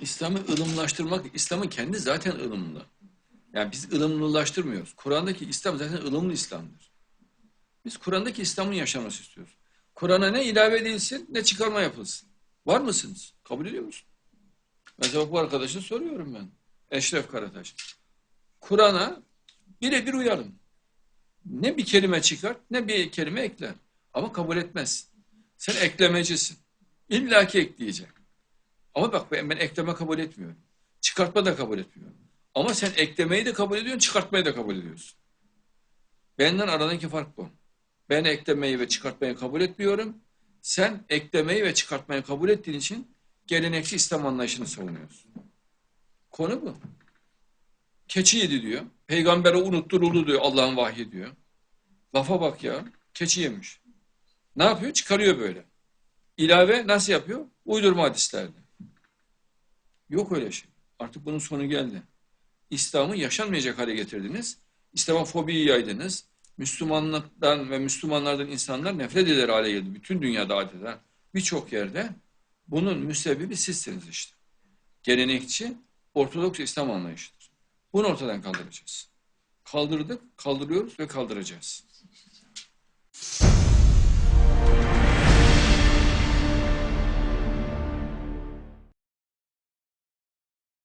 İslam'ı ılımlaştırmak, İslam'ın kendi zaten ılımlı. Yani biz ılımlılaştırmıyoruz. Kur'an'daki İslam zaten ılımlı İslam'dır. Biz Kur'an'daki İslam'ın yaşaması istiyoruz. Kur'an'a ne ilave edilsin ne çıkarma yapılsın. Var mısınız? Kabul ediyor musun? Mesela bu arkadaşı soruyorum ben. Eşref Karataş. Kur'an'a birebir uyalım. Ne bir kelime çıkar ne bir kelime ekler. Ama kabul etmez. Sen eklemecisin. İlla ki ekleyecek. Ama bak ben, ben ekleme kabul etmiyorum. Çıkartma da kabul etmiyorum. Ama sen eklemeyi de kabul ediyorsun, çıkartmayı da kabul ediyorsun. Benden aradaki fark bu. Ben eklemeyi ve çıkartmayı kabul etmiyorum. Sen eklemeyi ve çıkartmayı kabul ettiğin için gelenekçi İslam anlayışını savunuyorsun. Konu bu. Keçi yedi diyor. Peygambere unutturuldu diyor Allah'ın vahyi diyor. Lafa bak ya. Keçi yemiş. Ne yapıyor? Çıkarıyor böyle. İlave nasıl yapıyor? Uydurma hadislerle. Yok öyle şey. Artık bunun sonu geldi. İslam'ı yaşanmayacak hale getirdiniz. İslam'a fobiyi yaydınız. Müslümanlıktan ve Müslümanlardan insanlar nefret eder hale geldi. Bütün dünyada adeta. Birçok yerde bunun müsebbibi sizsiniz işte. Gelenekçi, Ortodoks İslam anlayışıdır. Bunu ortadan kaldıracağız. Kaldırdık, kaldırıyoruz ve kaldıracağız.